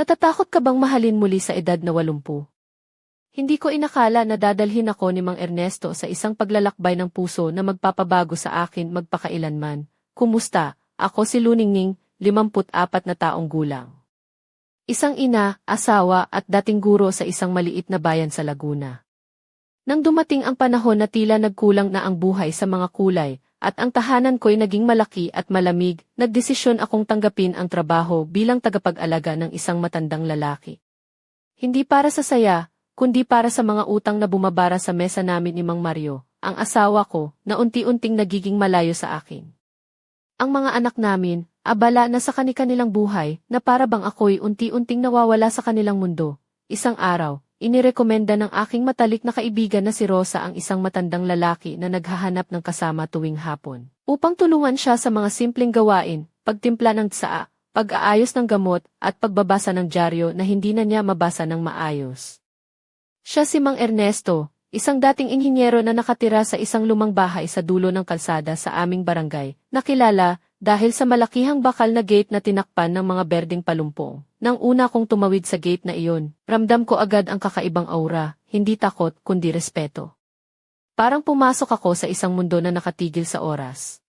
Natatakot ka bang mahalin muli sa edad na walumpu? Hindi ko inakala na dadalhin ako ni Mang Ernesto sa isang paglalakbay ng puso na magpapabago sa akin magpakailanman. Kumusta? Ako si Luningning, 54 na taong gulang. Isang ina, asawa at dating guro sa isang maliit na bayan sa Laguna. Nang dumating ang panahon na tila nagkulang na ang buhay sa mga kulay, at ang tahanan ko'y naging malaki at malamig, nagdesisyon akong tanggapin ang trabaho bilang tagapag-alaga ng isang matandang lalaki. Hindi para sa saya, kundi para sa mga utang na bumabara sa mesa namin ni Mang Mario, ang asawa ko, na unti-unting nagiging malayo sa akin. Ang mga anak namin, abala na sa kani-kanilang buhay, na para bang ako'y unti-unting nawawala sa kanilang mundo. Isang araw, inirekomenda ng aking matalik na kaibigan na si Rosa ang isang matandang lalaki na naghahanap ng kasama tuwing hapon. Upang tulungan siya sa mga simpleng gawain, pagtimpla ng tsaa, pag-aayos ng gamot, at pagbabasa ng dyaryo na hindi na niya mabasa ng maayos. Siya si Mang Ernesto, isang dating inhinyero na nakatira sa isang lumang bahay sa dulo ng kalsada sa aming barangay, nakilala dahil sa malakihang bakal na gate na tinakpan ng mga berdeng palumpong. Nang una kong tumawid sa gate na iyon, ramdam ko agad ang kakaibang aura, hindi takot kundi respeto. Parang pumasok ako sa isang mundo na nakatigil sa oras.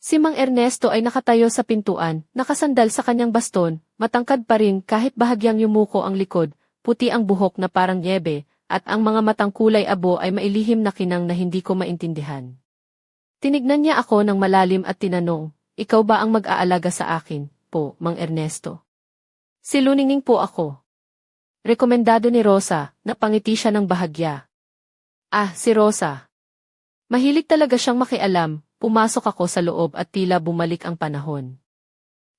Si Mang Ernesto ay nakatayo sa pintuan, nakasandal sa kanyang baston, matangkad pa rin kahit bahagyang yumuko ang likod, puti ang buhok na parang niebe, at ang mga matang kulay abo ay mailihim na kinang na hindi ko maintindihan. Tinignan niya ako ng malalim at tinanong, ikaw ba ang mag-aalaga sa akin, po, Mang Ernesto? Si Luningning po ako. Rekomendado ni Rosa, napangiti siya ng bahagya. Ah, si Rosa. Mahilig talaga siyang makialam, pumasok ako sa loob at tila bumalik ang panahon.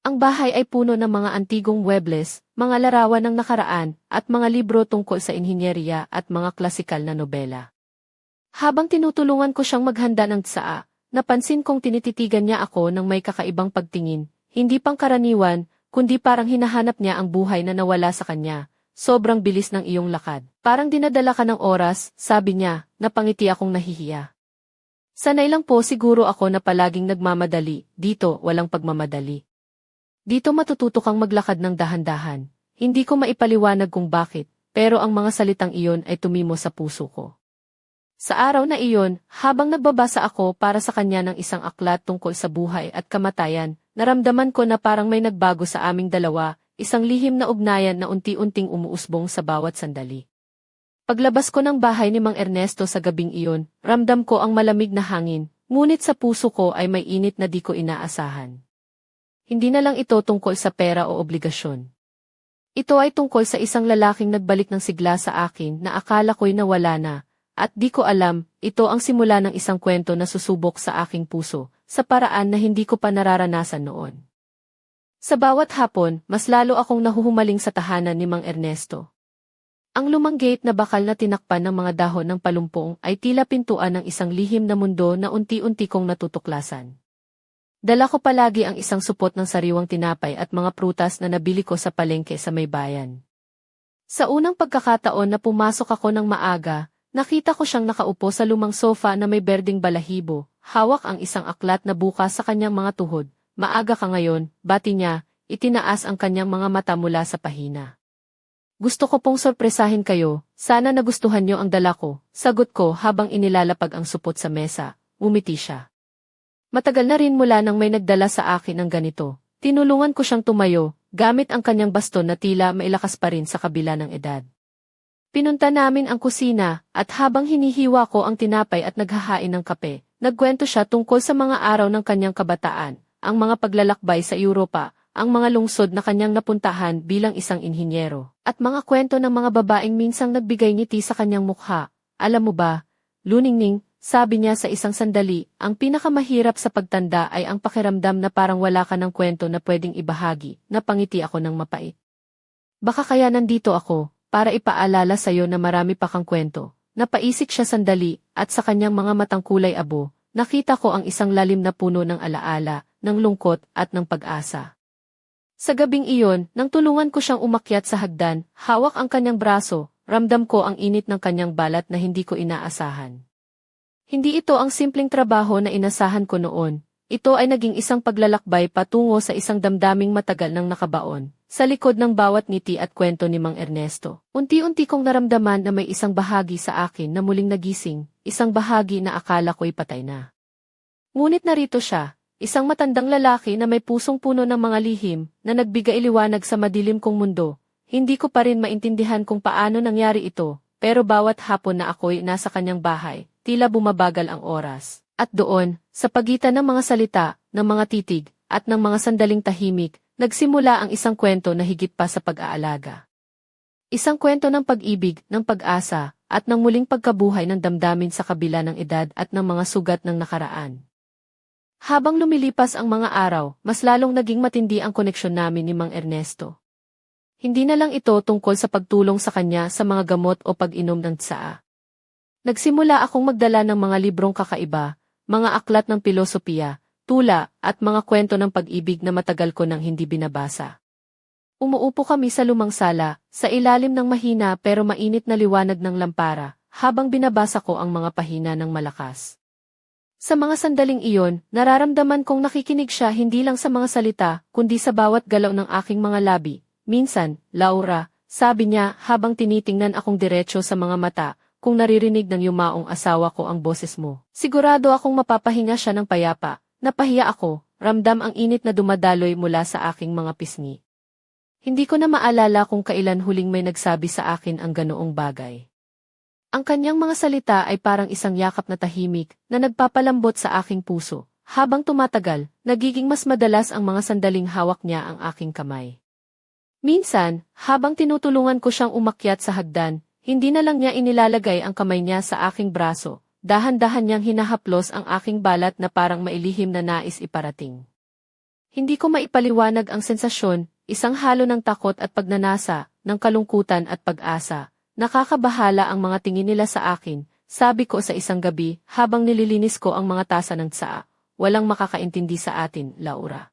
Ang bahay ay puno ng mga antigong webles, mga larawan ng nakaraan, at mga libro tungkol sa inhinyeriya at mga klasikal na nobela. Habang tinutulungan ko siyang maghanda ng tsaa, napansin kong tinititigan niya ako ng may kakaibang pagtingin, hindi pangkaraniwan, kundi parang hinahanap niya ang buhay na nawala sa kanya. Sobrang bilis ng iyong lakad. Parang dinadala ka ng oras, sabi niya, napangiti akong nahihiya. Sanay lang po siguro ako na palaging nagmamadali, dito walang pagmamadali. Dito matututo kang maglakad ng dahan-dahan. Hindi ko maipaliwanag kung bakit, pero ang mga salitang iyon ay tumimo sa puso ko. Sa araw na iyon, habang nagbabasa ako para sa kanya ng isang aklat tungkol sa buhay at kamatayan, naramdaman ko na parang may nagbago sa aming dalawa, isang lihim na ugnayan na unti-unting umuusbong sa bawat sandali. Paglabas ko ng bahay ni Mang Ernesto sa gabing iyon, ramdam ko ang malamig na hangin, ngunit sa puso ko ay may init na di ko inaasahan. Hindi na lang ito tungkol sa pera o obligasyon. Ito ay tungkol sa isang lalaking nagbalik ng sigla sa akin na akala ko'y nawala na, at di ko alam, ito ang simula ng isang kwento na susubok sa aking puso, sa paraan na hindi ko pa nararanasan noon. Sa bawat hapon, mas lalo akong nahuhumaling sa tahanan ni Mang Ernesto. Ang lumang gate na bakal na tinakpan ng mga dahon ng palumpong ay tila pintuan ng isang lihim na mundo na unti-unti kong natutuklasan. Dala ko palagi ang isang supot ng sariwang tinapay at mga prutas na nabili ko sa palengke sa may bayan. Sa unang pagkakataon na pumasok ako ng maaga, nakita ko siyang nakaupo sa lumang sofa na may berding balahibo, hawak ang isang aklat na bukas sa kanyang mga tuhod, Maaga ka ngayon, bati niya, itinaas ang kanyang mga mata mula sa pahina. Gusto ko pong sorpresahin kayo, sana nagustuhan niyo ang dala ko, sagot ko habang inilalapag ang supot sa mesa, umiti siya. Matagal na rin mula nang may nagdala sa akin ng ganito. Tinulungan ko siyang tumayo, gamit ang kanyang baston na tila mailakas pa rin sa kabila ng edad. Pinunta namin ang kusina, at habang hinihiwa ko ang tinapay at naghahain ng kape, nagkwento siya tungkol sa mga araw ng kanyang kabataan, ang mga paglalakbay sa Europa, ang mga lungsod na kanyang napuntahan bilang isang inhinyero, at mga kwento ng mga babaeng minsang nagbigay ngiti sa kanyang mukha. Alam mo ba, Luningning, sabi niya sa isang sandali, ang pinakamahirap sa pagtanda ay ang pakiramdam na parang wala ka ng kwento na pwedeng ibahagi, napangiti ako ng mapait. Baka kaya nandito ako, para ipaalala sa iyo na marami pa kang kwento. Napaisik siya sandali, at sa kanyang mga matang kulay abo, nakita ko ang isang lalim na puno ng alaala, ng lungkot at ng pag-asa. Sa gabing iyon, nang tulungan ko siyang umakyat sa hagdan, hawak ang kanyang braso, ramdam ko ang init ng kanyang balat na hindi ko inaasahan. Hindi ito ang simpleng trabaho na inasahan ko noon, ito ay naging isang paglalakbay patungo sa isang damdaming matagal ng nakabaon, sa likod ng bawat ngiti at kwento ni Mang Ernesto. Unti-unti kong naramdaman na may isang bahagi sa akin na muling nagising, isang bahagi na akala ko'y patay na. Ngunit narito siya, isang matandang lalaki na may pusong puno ng mga lihim, na nagbigay liwanag sa madilim kong mundo. Hindi ko pa rin maintindihan kung paano nangyari ito, pero bawat hapon na ako'y nasa kanyang bahay, tila bumabagal ang oras. At doon, sa pagitan ng mga salita, ng mga titig, at ng mga sandaling tahimik, nagsimula ang isang kwento na higit pa sa pag-aalaga. Isang kwento ng pag-ibig, ng pag-asa, at ng muling pagkabuhay ng damdamin sa kabila ng edad at ng mga sugat ng nakaraan. Habang lumilipas ang mga araw, mas lalong naging matindi ang koneksyon namin ni Mang Ernesto. Hindi na lang ito tungkol sa pagtulong sa kanya sa mga gamot o pag-inom ng tsaa. Nagsimula akong magdala ng mga librong kakaiba, mga aklat ng pilosopiya, tula, at mga kwento ng pag-ibig na matagal ko nang hindi binabasa. Umuupo kami sa lumang sala, sa ilalim ng mahina pero mainit na liwanag ng lampara, habang binabasa ko ang mga pahina ng malakas. Sa mga sandaling iyon, nararamdaman kong nakikinig siya hindi lang sa mga salita, kundi sa bawat galaw ng aking mga labi. Minsan, Laura, sabi niya habang tinitingnan akong diretsyo sa mga mata, kung naririnig ng yumaong asawa ko ang boses mo. Sigurado akong mapapahinga siya ng payapa. Napahiya ako, ramdam ang init na dumadaloy mula sa aking mga pisngi. Hindi ko na maalala kung kailan huling may nagsabi sa akin ang ganoong bagay. Ang kanyang mga salita ay parang isang yakap na tahimik na nagpapalambot sa aking puso. Habang tumatagal, nagiging mas madalas ang mga sandaling hawak niya ang aking kamay. Minsan, habang tinutulungan ko siyang umakyat sa hagdan, hindi na lang niya inilalagay ang kamay niya sa aking braso, dahan-dahan niyang hinahaplos ang aking balat na parang mailihim na nais iparating. Hindi ko maipaliwanag ang sensasyon, isang halo ng takot at pagnanasa, ng kalungkutan at pag-asa. Nakakabahala ang mga tingin nila sa akin, sabi ko sa isang gabi habang nililinis ko ang mga tasa ng tsaa. Walang makakaintindi sa atin, Laura.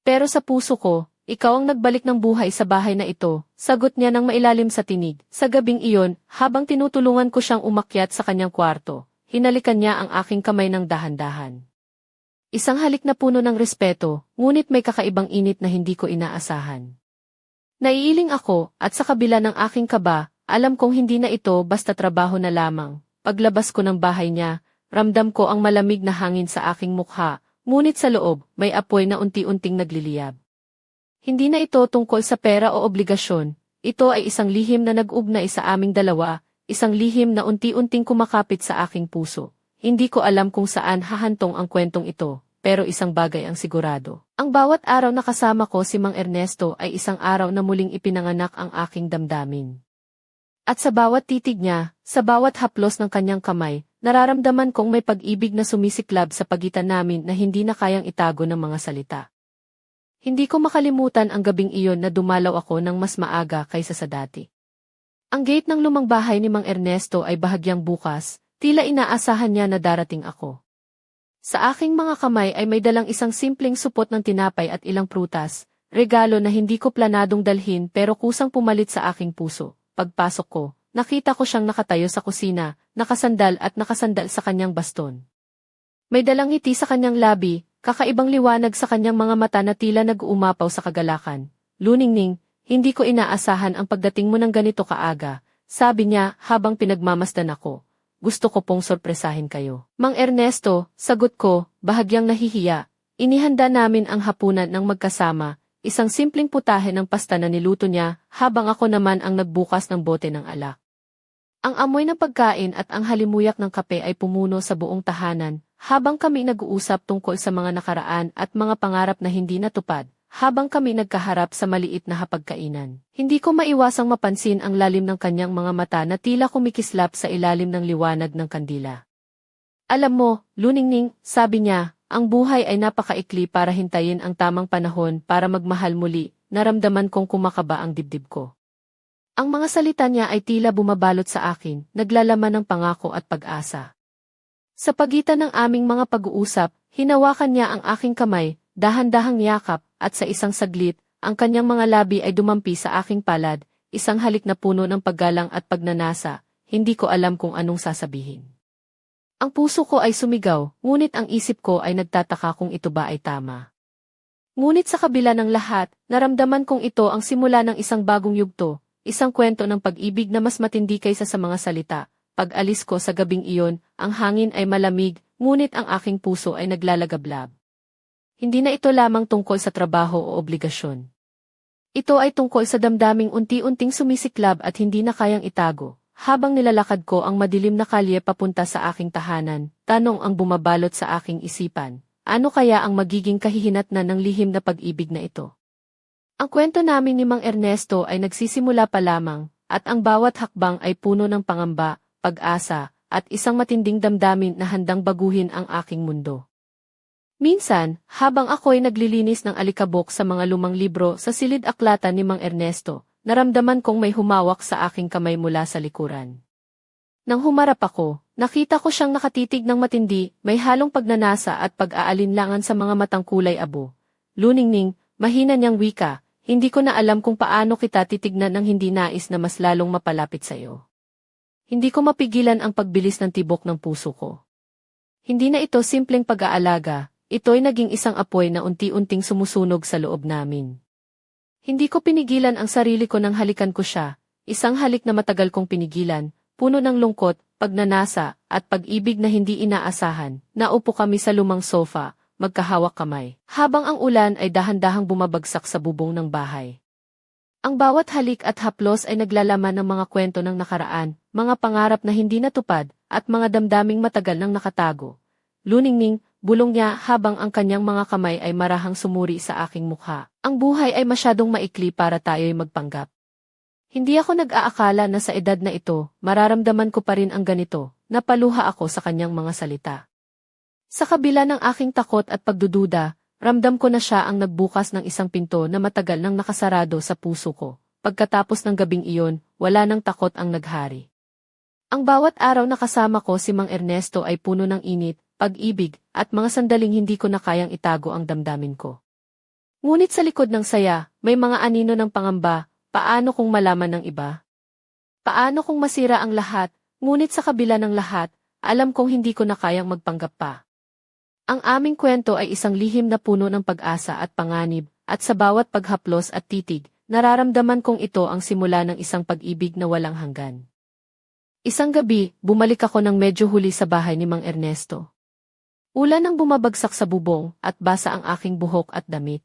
Pero sa puso ko, ikaw ang nagbalik ng buhay sa bahay na ito, sagot niya ng mailalim sa tinig. Sa gabing iyon, habang tinutulungan ko siyang umakyat sa kanyang kwarto, hinalikan niya ang aking kamay ng dahan-dahan. Isang halik na puno ng respeto, ngunit may kakaibang init na hindi ko inaasahan. Naiiling ako, at sa kabila ng aking kaba, alam kong hindi na ito basta trabaho na lamang. Paglabas ko ng bahay niya, ramdam ko ang malamig na hangin sa aking mukha, ngunit sa loob, may apoy na unti-unting nagliliyab. Hindi na ito tungkol sa pera o obligasyon, ito ay isang lihim na nag-ugnay sa aming dalawa, isang lihim na unti-unting kumakapit sa aking puso. Hindi ko alam kung saan hahantong ang kwentong ito, pero isang bagay ang sigurado. Ang bawat araw na kasama ko si Mang Ernesto ay isang araw na muling ipinanganak ang aking damdamin. At sa bawat titig niya, sa bawat haplos ng kanyang kamay, nararamdaman kong may pag-ibig na sumisiklab sa pagitan namin na hindi na kayang itago ng mga salita. Hindi ko makalimutan ang gabing iyon na dumalaw ako ng mas maaga kaysa sa dati. Ang gate ng lumang bahay ni Mang Ernesto ay bahagyang bukas, tila inaasahan niya na darating ako. Sa aking mga kamay ay may dalang isang simpleng supot ng tinapay at ilang prutas, regalo na hindi ko planadong dalhin pero kusang pumalit sa aking puso. Pagpasok ko, nakita ko siyang nakatayo sa kusina, nakasandal at nakasandal sa kanyang baston. May dalang ngiti sa kanyang labi, Kakaibang liwanag sa kanyang mga mata na tila nag-uumapaw sa kagalakan. Luningning, hindi ko inaasahan ang pagdating mo ng ganito kaaga, sabi niya habang pinagmamasdan ako. Gusto ko pong sorpresahin kayo. Mang Ernesto, sagot ko, bahagyang nahihiya. Inihanda namin ang hapunan ng magkasama, isang simpleng putahe ng pasta na niluto niya, habang ako naman ang nagbukas ng bote ng alak. Ang amoy ng pagkain at ang halimuyak ng kape ay pumuno sa buong tahanan, habang kami nag-uusap tungkol sa mga nakaraan at mga pangarap na hindi natupad, habang kami nagkaharap sa maliit na hapagkainan. Hindi ko maiwasang mapansin ang lalim ng kanyang mga mata na tila kumikislap sa ilalim ng liwanag ng kandila. Alam mo, Luningning, sabi niya, ang buhay ay napakaikli para hintayin ang tamang panahon para magmahal muli, naramdaman kong kumakaba ang dibdib ko. Ang mga salita niya ay tila bumabalot sa akin, naglalaman ng pangako at pag-asa. Sa pagitan ng aming mga pag-uusap, hinawakan niya ang aking kamay, dahan-dahang yakap, at sa isang saglit, ang kanyang mga labi ay dumampi sa aking palad, isang halik na puno ng paggalang at pagnanasa, hindi ko alam kung anong sasabihin. Ang puso ko ay sumigaw, ngunit ang isip ko ay nagtataka kung ito ba ay tama. Ngunit sa kabila ng lahat, naramdaman kong ito ang simula ng isang bagong yugto, isang kwento ng pag-ibig na mas matindi kaysa sa mga salita. Pag alis ko sa gabing iyon, ang hangin ay malamig, ngunit ang aking puso ay naglalagablab. Hindi na ito lamang tungkol sa trabaho o obligasyon. Ito ay tungkol sa damdaming unti-unting sumisiklab at hindi na kayang itago. Habang nilalakad ko ang madilim na kalye papunta sa aking tahanan, tanong ang bumabalot sa aking isipan. Ano kaya ang magiging kahihinatnan ng lihim na pag-ibig na ito? Ang kwento namin ni Mang Ernesto ay nagsisimula pa lamang, at ang bawat hakbang ay puno ng pangamba, pag-asa, at isang matinding damdamin na handang baguhin ang aking mundo. Minsan, habang ako'y naglilinis ng alikabok sa mga lumang libro sa silid aklatan ni Mang Ernesto, naramdaman kong may humawak sa aking kamay mula sa likuran. Nang humarap ako, nakita ko siyang nakatitig ng matindi, may halong pagnanasa at pag-aalinlangan sa mga matang kulay abo. Luningning, mahina niyang wika, hindi ko na alam kung paano kita titignan ng hindi nais na mas lalong mapalapit sa iyo. Hindi ko mapigilan ang pagbilis ng tibok ng puso ko. Hindi na ito simpleng pag-aalaga, ito'y naging isang apoy na unti-unting sumusunog sa loob namin. Hindi ko pinigilan ang sarili ko nang halikan ko siya, isang halik na matagal kong pinigilan, puno ng lungkot, pagnanasa, at pag-ibig na hindi inaasahan. Naupo kami sa lumang sofa, magkahawak kamay, habang ang ulan ay dahan-dahang bumabagsak sa bubong ng bahay. Ang bawat halik at haplos ay naglalaman ng mga kwento ng nakaraan, mga pangarap na hindi natupad, at mga damdaming matagal nang nakatago. Luningning, bulong niya habang ang kanyang mga kamay ay marahang sumuri sa aking mukha. Ang buhay ay masyadong maikli para tayo'y magpanggap. Hindi ako nag-aakala na sa edad na ito, mararamdaman ko pa rin ang ganito, napaluha ako sa kanyang mga salita. Sa kabila ng aking takot at pagdududa, ramdam ko na siya ang nagbukas ng isang pinto na matagal nang nakasarado sa puso ko. Pagkatapos ng gabing iyon, wala nang takot ang naghari. Ang bawat araw na kasama ko si Mang Ernesto ay puno ng init, pag-ibig, at mga sandaling hindi ko na kayang itago ang damdamin ko. Ngunit sa likod ng saya, may mga anino ng pangamba, paano kung malaman ng iba? Paano kung masira ang lahat, ngunit sa kabila ng lahat, alam kong hindi ko na kayang magpanggap pa. Ang aming kwento ay isang lihim na puno ng pag-asa at panganib, at sa bawat paghaplos at titig, nararamdaman kong ito ang simula ng isang pag-ibig na walang hanggan. Isang gabi, bumalik ako ng medyo huli sa bahay ni Mang Ernesto. Ulan ang bumabagsak sa bubong at basa ang aking buhok at damit.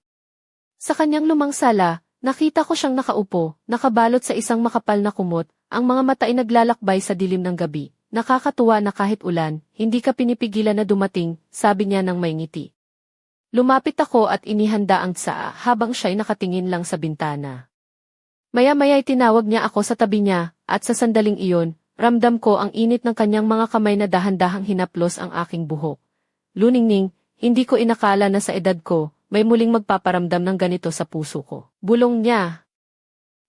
Sa kanyang lumang sala, nakita ko siyang nakaupo, nakabalot sa isang makapal na kumot, ang mga mata ay naglalakbay sa dilim ng gabi. Nakakatuwa na kahit ulan, hindi ka pinipigilan na dumating, sabi niya ng may ngiti. Lumapit ako at inihanda ang tsaa habang siya'y nakatingin lang sa bintana. Maya-maya'y tinawag niya ako sa tabi niya, at sa sandaling iyon, ramdam ko ang init ng kanyang mga kamay na dahan-dahang hinaplos ang aking buhok. Luningning, hindi ko inakala na sa edad ko, may muling magpaparamdam ng ganito sa puso ko. Bulong niya.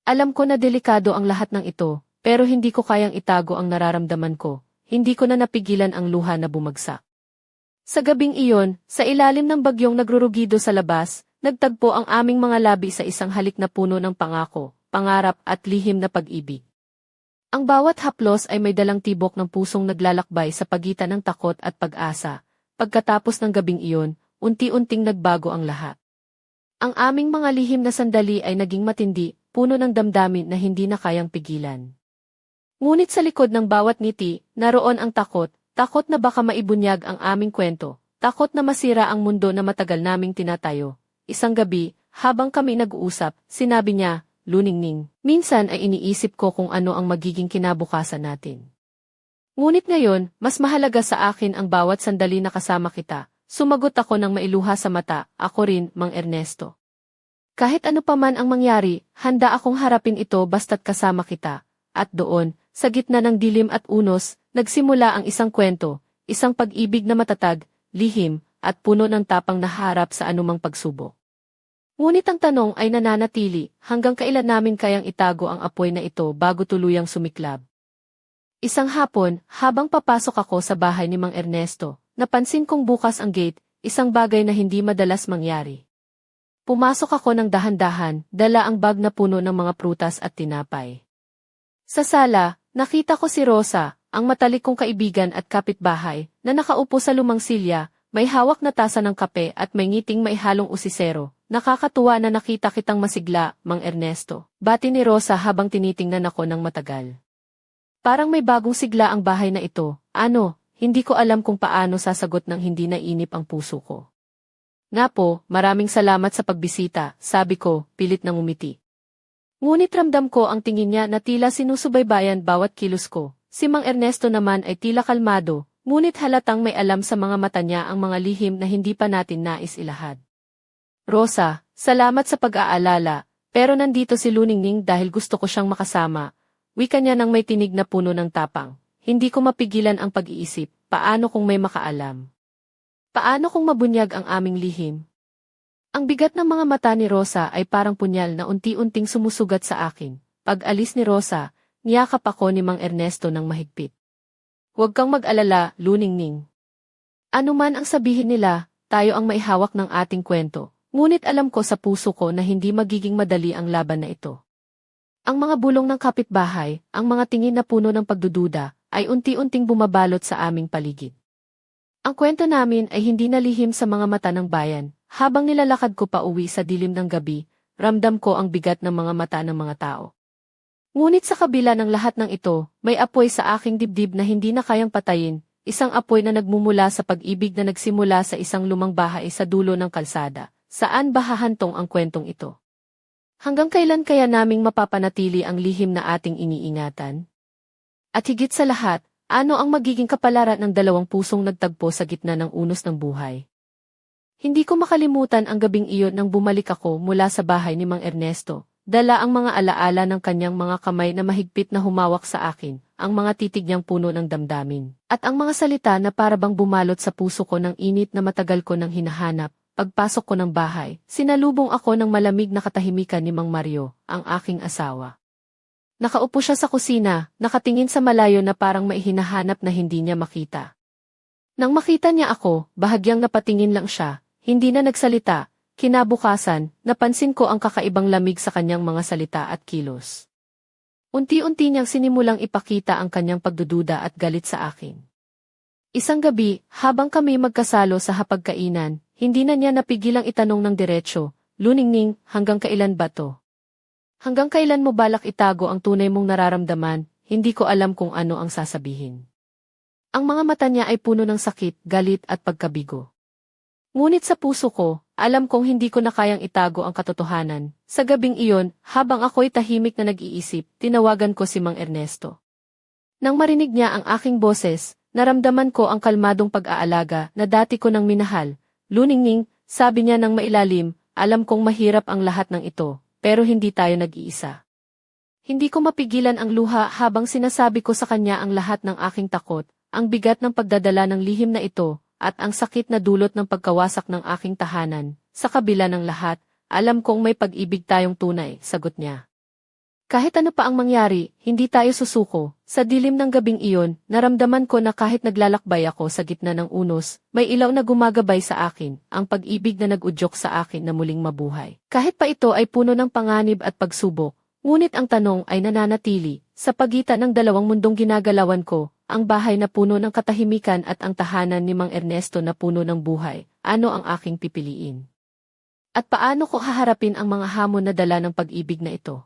Alam ko na delikado ang lahat ng ito, pero hindi ko kayang itago ang nararamdaman ko. Hindi ko na napigilan ang luha na bumagsak. Sa gabing iyon, sa ilalim ng bagyong nagrurugido sa labas, nagtagpo ang aming mga labi sa isang halik na puno ng pangako, pangarap at lihim na pag-ibig. Ang bawat haplos ay may dalang tibok ng pusong naglalakbay sa pagitan ng takot at pag-asa, Pagkatapos ng gabing iyon, unti-unting nagbago ang lahat. Ang aming mga lihim na sandali ay naging matindi, puno ng damdamin na hindi na kayang pigilan. Ngunit sa likod ng bawat ngiti, naroon ang takot, takot na baka maibunyag ang aming kwento, takot na masira ang mundo na matagal naming tinatayo. Isang gabi, habang kami nag-uusap, sinabi niya, luningning, minsan ay iniisip ko kung ano ang magiging kinabukasan natin. Ngunit ngayon, mas mahalaga sa akin ang bawat sandali na kasama kita. Sumagot ako ng mailuha sa mata, ako rin, Mang Ernesto. Kahit ano pa man ang mangyari, handa akong harapin ito basta't kasama kita. At doon, sa gitna ng dilim at unos, nagsimula ang isang kwento, isang pag-ibig na matatag, lihim, at puno ng tapang na harap sa anumang pagsubok. Ngunit ang tanong ay nananatili, hanggang kailan namin kayang itago ang apoy na ito bago tuluyang sumiklab. Isang hapon, habang papasok ako sa bahay ni Mang Ernesto, napansin kong bukas ang gate, isang bagay na hindi madalas mangyari. Pumasok ako ng dahan-dahan, dala ang bag na puno ng mga prutas at tinapay. Sa sala, nakita ko si Rosa, ang matalik kong kaibigan at kapitbahay, na nakaupo sa lumang silya, may hawak na tasa ng kape at may ngiting may halong usisero. Nakakatuwa na nakita kitang masigla, Mang Ernesto. Bati ni Rosa habang tinitingnan ako ng matagal. Parang may bagong sigla ang bahay na ito. Ano, hindi ko alam kung paano sasagot ng hindi nainip ang puso ko. Nga po, maraming salamat sa pagbisita, sabi ko, pilit nang umiti. Ngunit ramdam ko ang tingin niya na tila sinusubaybayan bawat kilos ko. Si Mang Ernesto naman ay tila kalmado, ngunit halatang may alam sa mga mata niya ang mga lihim na hindi pa natin nais ilahad. Rosa, salamat sa pag-aalala, pero nandito si Luningning dahil gusto ko siyang makasama. Wika niya nang may tinig na puno ng tapang. Hindi ko mapigilan ang pag-iisip, paano kung may makaalam? Paano kung mabunyag ang aming lihim? Ang bigat ng mga mata ni Rosa ay parang punyal na unti-unting sumusugat sa akin. Pag alis ni Rosa, niyakap ako ni Mang Ernesto ng mahigpit. Huwag kang mag-alala, Luningning. Ano man ang sabihin nila, tayo ang maihawak ng ating kwento. Ngunit alam ko sa puso ko na hindi magiging madali ang laban na ito. Ang mga bulong ng kapitbahay, ang mga tingin na puno ng pagdududa, ay unti-unting bumabalot sa aming paligid. Ang kwento namin ay hindi nalihim sa mga mata ng bayan. Habang nilalakad ko pa uwi sa dilim ng gabi, ramdam ko ang bigat ng mga mata ng mga tao. Ngunit sa kabila ng lahat ng ito, may apoy sa aking dibdib na hindi na kayang patayin, isang apoy na nagmumula sa pag-ibig na nagsimula sa isang lumang bahay sa dulo ng kalsada. Saan ba hahantong ang kwentong ito? Hanggang kailan kaya naming mapapanatili ang lihim na ating iniingatan? At higit sa lahat, ano ang magiging kapalaran ng dalawang pusong nagtagpo sa gitna ng unos ng buhay? Hindi ko makalimutan ang gabing iyon nang bumalik ako mula sa bahay ni Mang Ernesto. Dala ang mga alaala ng kanyang mga kamay na mahigpit na humawak sa akin, ang mga titig niyang puno ng damdamin, at ang mga salita na parabang bumalot sa puso ko ng init na matagal ko nang hinahanap, Pagpasok ko ng bahay, sinalubong ako ng malamig na katahimikan ni Mang Mario, ang aking asawa. Nakaupo siya sa kusina, nakatingin sa malayo na parang maihinahanap na hindi niya makita. Nang makita niya ako, bahagyang napatingin lang siya, hindi na nagsalita, kinabukasan, napansin ko ang kakaibang lamig sa kanyang mga salita at kilos. Unti-unti niyang sinimulang ipakita ang kanyang pagdududa at galit sa akin. Isang gabi, habang kami magkasalo sa hapagkainan, hindi na niya napigilang itanong ng diretsyo, Luningning, hanggang kailan ba to? Hanggang kailan mo balak itago ang tunay mong nararamdaman, hindi ko alam kung ano ang sasabihin. Ang mga mata niya ay puno ng sakit, galit at pagkabigo. Ngunit sa puso ko, alam kong hindi ko na kayang itago ang katotohanan. Sa gabing iyon, habang ako'y tahimik na nag-iisip, tinawagan ko si Mang Ernesto. Nang marinig niya ang aking boses, naramdaman ko ang kalmadong pag-aalaga na dati ko nang minahal, Luningning, sabi niya ng mailalim, alam kong mahirap ang lahat ng ito, pero hindi tayo nag-iisa. Hindi ko mapigilan ang luha habang sinasabi ko sa kanya ang lahat ng aking takot, ang bigat ng pagdadala ng lihim na ito, at ang sakit na dulot ng pagkawasak ng aking tahanan. Sa kabila ng lahat, alam kong may pag-ibig tayong tunay, sagot niya. Kahit ano pa ang mangyari, hindi tayo susuko. Sa dilim ng gabing iyon, naramdaman ko na kahit naglalakbay ako sa gitna ng unos, may ilaw na gumagabay sa akin, ang pag-ibig na nag-udyok sa akin na muling mabuhay. Kahit pa ito ay puno ng panganib at pagsubok, ngunit ang tanong ay nananatili, sa pagitan ng dalawang mundong ginagalawan ko, ang bahay na puno ng katahimikan at ang tahanan ni Mang Ernesto na puno ng buhay, ano ang aking pipiliin? At paano ko haharapin ang mga hamon na dala ng pag-ibig na ito?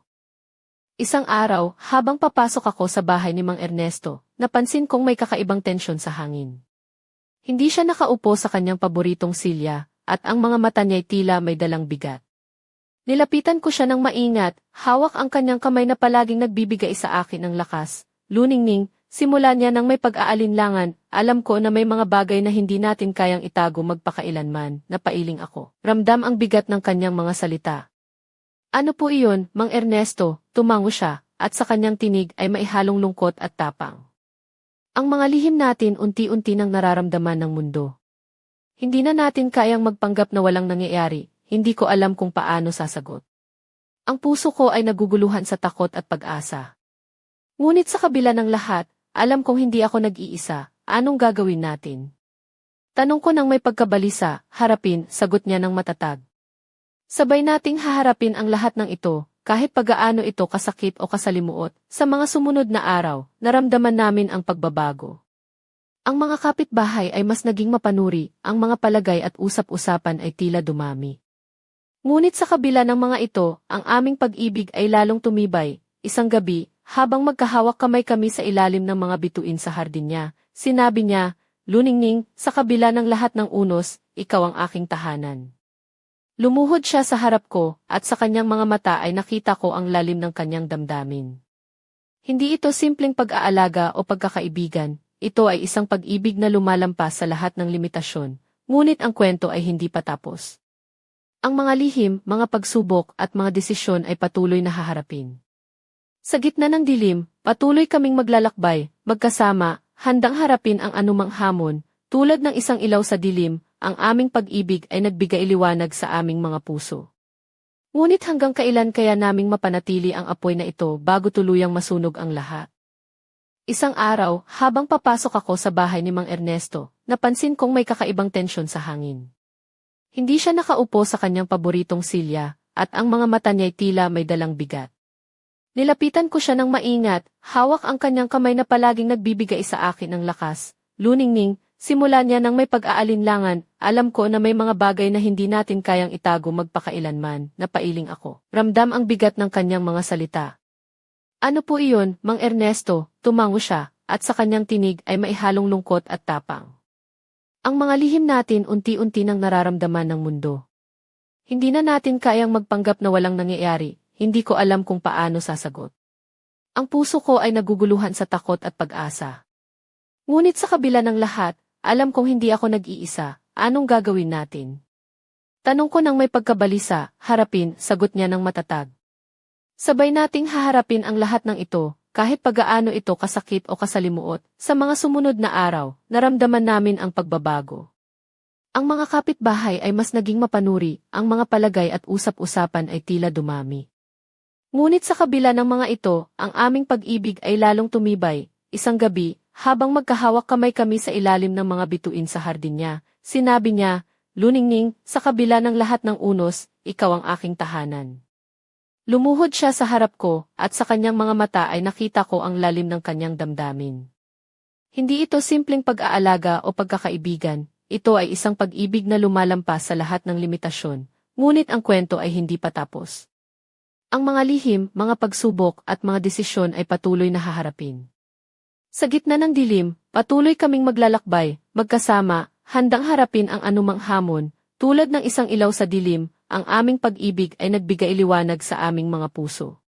Isang araw, habang papasok ako sa bahay ni Mang Ernesto, napansin kong may kakaibang tensyon sa hangin. Hindi siya nakaupo sa kanyang paboritong silya, at ang mga mata niya'y tila may dalang bigat. Nilapitan ko siya ng maingat, hawak ang kanyang kamay na palaging nagbibigay sa akin ng lakas. Luningning, simula niya nang may pag-aalinlangan, alam ko na may mga bagay na hindi natin kayang itago magpakailanman, napailing ako. Ramdam ang bigat ng kanyang mga salita. Ano po iyon, Mang Ernesto, tumango siya, at sa kanyang tinig ay maihalong lungkot at tapang. Ang mga lihim natin unti-unti nang nararamdaman ng mundo. Hindi na natin kayang magpanggap na walang nangyayari, hindi ko alam kung paano sasagot. Ang puso ko ay naguguluhan sa takot at pag-asa. Ngunit sa kabila ng lahat, alam kong hindi ako nag-iisa, anong gagawin natin? Tanong ko nang may pagkabalisa, harapin, sagot niya ng matatag. Sabay nating haharapin ang lahat ng ito, kahit pagaano ito kasakit o kasalimuot, sa mga sumunod na araw, naramdaman namin ang pagbabago. Ang mga kapitbahay ay mas naging mapanuri, ang mga palagay at usap-usapan ay tila dumami. Ngunit sa kabila ng mga ito, ang aming pag-ibig ay lalong tumibay. Isang gabi, habang magkahawak kamay kami sa ilalim ng mga bituin sa hardin niya, sinabi niya, Luningning, sa kabila ng lahat ng unos, ikaw ang aking tahanan. Lumuhod siya sa harap ko, at sa kanyang mga mata ay nakita ko ang lalim ng kanyang damdamin. Hindi ito simpleng pag-aalaga o pagkakaibigan, ito ay isang pag-ibig na lumalampas sa lahat ng limitasyon, ngunit ang kwento ay hindi pa tapos. Ang mga lihim, mga pagsubok at mga desisyon ay patuloy na haharapin. Sa gitna ng dilim, patuloy kaming maglalakbay, magkasama, handang harapin ang anumang hamon, tulad ng isang ilaw sa dilim, ang aming pag-ibig ay nagbigay liwanag sa aming mga puso. Ngunit hanggang kailan kaya naming mapanatili ang apoy na ito bago tuluyang masunog ang lahat? Isang araw, habang papasok ako sa bahay ni Mang Ernesto, napansin kong may kakaibang tensyon sa hangin. Hindi siya nakaupo sa kanyang paboritong silya, at ang mga mata niya'y tila may dalang bigat. Nilapitan ko siya ng maingat, hawak ang kanyang kamay na palaging nagbibigay sa akin ng lakas. Luningning, simula niya nang may pag-aalinlangan, alam ko na may mga bagay na hindi natin kayang itago magpakailanman, napailing ako. Ramdam ang bigat ng kanyang mga salita. Ano po iyon, Mang Ernesto, tumango siya, at sa kanyang tinig ay maihalong lungkot at tapang. Ang mga lihim natin unti-unti nang nararamdaman ng mundo. Hindi na natin kayang magpanggap na walang nangyayari, hindi ko alam kung paano sasagot. Ang puso ko ay naguguluhan sa takot at pag-asa. Ngunit sa kabila ng lahat, alam kong hindi ako nag-iisa, anong gagawin natin? Tanong ko nang may pagkabalisa, harapin, sagot niya ng matatag. Sabay nating haharapin ang lahat ng ito, kahit pagaano ito kasakit o kasalimuot, sa mga sumunod na araw, naramdaman namin ang pagbabago. Ang mga kapitbahay ay mas naging mapanuri, ang mga palagay at usap-usapan ay tila dumami. Ngunit sa kabila ng mga ito, ang aming pag-ibig ay lalong tumibay. Isang gabi, habang magkahawak kamay kami sa ilalim ng mga bituin sa hardin niya, sinabi niya, Luningning, sa kabila ng lahat ng unos, ikaw ang aking tahanan. Lumuhod siya sa harap ko, at sa kanyang mga mata ay nakita ko ang lalim ng kanyang damdamin. Hindi ito simpleng pag-aalaga o pagkakaibigan, ito ay isang pag-ibig na lumalampas sa lahat ng limitasyon, ngunit ang kwento ay hindi pa tapos. Ang mga lihim, mga pagsubok at mga desisyon ay patuloy na haharapin. Sa gitna ng dilim, patuloy kaming maglalakbay, magkasama, handang harapin ang anumang hamon, tulad ng isang ilaw sa dilim, ang aming pag-ibig ay nagbigay liwanag sa aming mga puso.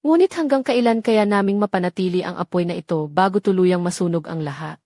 Ngunit hanggang kailan kaya naming mapanatili ang apoy na ito bago tuluyang masunog ang lahat?